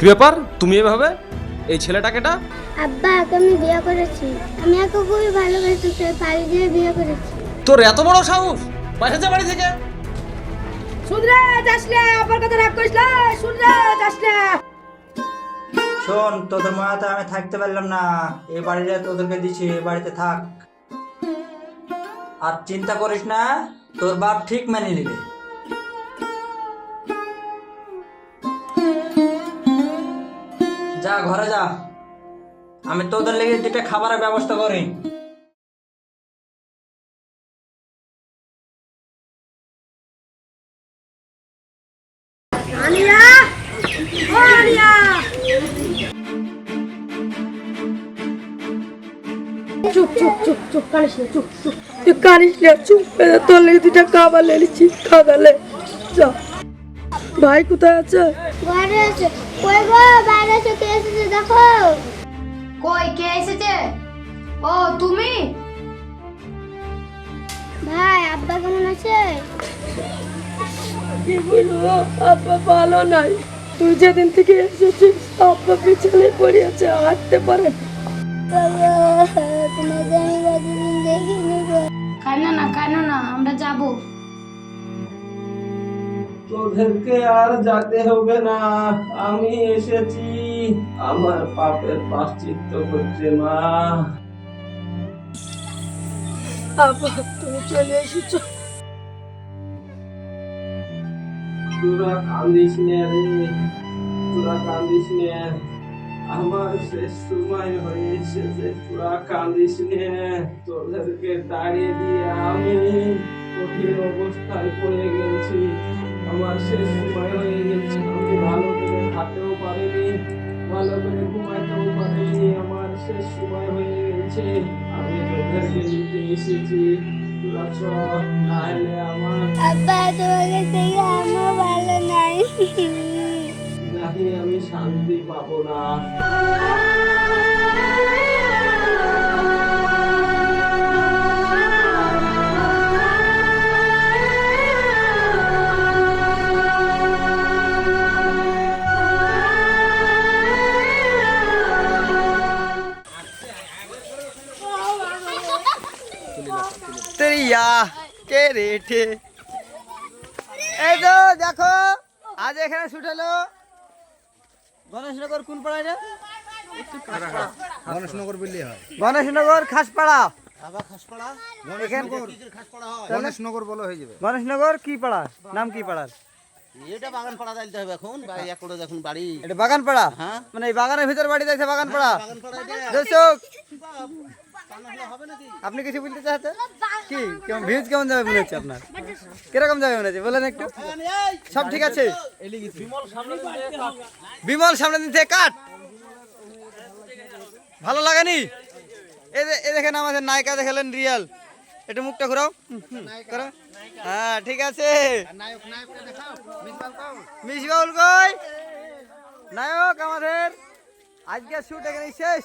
কি ব্যাপার? তুমি এভাবে? এই ছেলেটাকে ছেলেটাকেটা আব্বা ওকে আমি বিয়ে করেছি। আমি ওকে খুবই ভালোবাসি তাই বাড়ি দিয়ে বিয়ে করেছি। তোর এত বড় সাহস? বাইরে যা বাড়ি থেকে? শুনরে যাস না আমার কথা রাগ করিস না। শুনরে যাস না শোন তোদের মায়াতে আমি থাকতে পারলাম না। এই বাড়িটা তোদেরকে দিছি এই বাড়িতে থাক। আর চিন্তা করিস না তোর বাপ ঠিক মেনে নিবে। যা ঘরে যা। আমি তোদের লেগে দুটা খাবারের ব্যবস্থা করি। ও চুপ চুপ চুপ চুপ কানিস না চুপ চুপ। তুই কানিস না চুপ এ তোর লেগে দুটা খাবার খাগালে যা। ভাই কোথায় আছে? ঘরে আছে। কই গো? কে এসেছে দেখো। কই কে এসেছে? ও তুমি? ভাই আব্বা কেমন আছে? কি বলব আব্বা ভালো নাই। তুই যেদিন থেকে এসেছিস আব্বা পিছনে পড়ে আছে হাঁটতে পারে। বাবা তোমাকে আমি কতদিন দেখিনি গো। না কানো না আমরা যাব। তোদেরকে আর যেতে হবে না। আমি এসেছি। আমার পাপের প্রাশ্চিত্য করছে মা। আব্বা তুমি চলে এসেছ। তোরা কান্দিস নে রে। তোরা কান্দিস নে। আমার শেষ সময় হয়ে এসেছে। তোরা কান্দিস নে। তোদেরকে দাঁড়িয়ে দিয়ে আমি কঠিন অবস্থায় পড়ে গেছি। আমার শেষ সময় হয়ে গেছে আমি ভালো করে হাঁটতেও পারিনি ভালো করে ঘুমাইতেও পারিনি আমার শেষ সময় হয়ে গেছে আমি তোদেরকে নিতে এসেছি। তোরা নাহলে আমার আব্বা তোমাকে দেখে আমার ভালো নাই। নাকি আমি শান্তি পাবো না। কে রেঠে এই তো দেখো আজ এখানে শুট হলো। গণেশনগর কোন পাড়ায় রে? গণেশনগর বললেই হয়। গণেশনগর খাসপাড়া। গণেশনগর। বলা হয়ে যাবে। গণেশনগর কি পাড়া? নাম কি পাড়ার? এটা বাগান পাড়া যাইতে হবে এখন। ভাই একড়ে দেখুন বাড়ি। এটা বাগান পাড়া হ্যাঁ। মানে এই বাগানের ভিতর বাড়ি দেখছে বাগান পাড়া দর্শক আপনি কিছু বলতে চাচ্ছেন কি? কেমন ভিউজ কেমন যাবে মনে হচ্ছে আপনার? কীরকম যাবে মনে হচ্ছে? বলেন একটু। সব ঠিক আছে? বিমল সামনে থেকে কাট। ভালো লাগেনি? এই দেখেন আমাদের নায়িকা দেখালেন রিয়াল। একটু মুখটা ঘুরাও। হ্যাঁ ঠিক আছে। মিসবাউল কই? নায়ক আমাদের। আজকে শুট এখানে শেষ।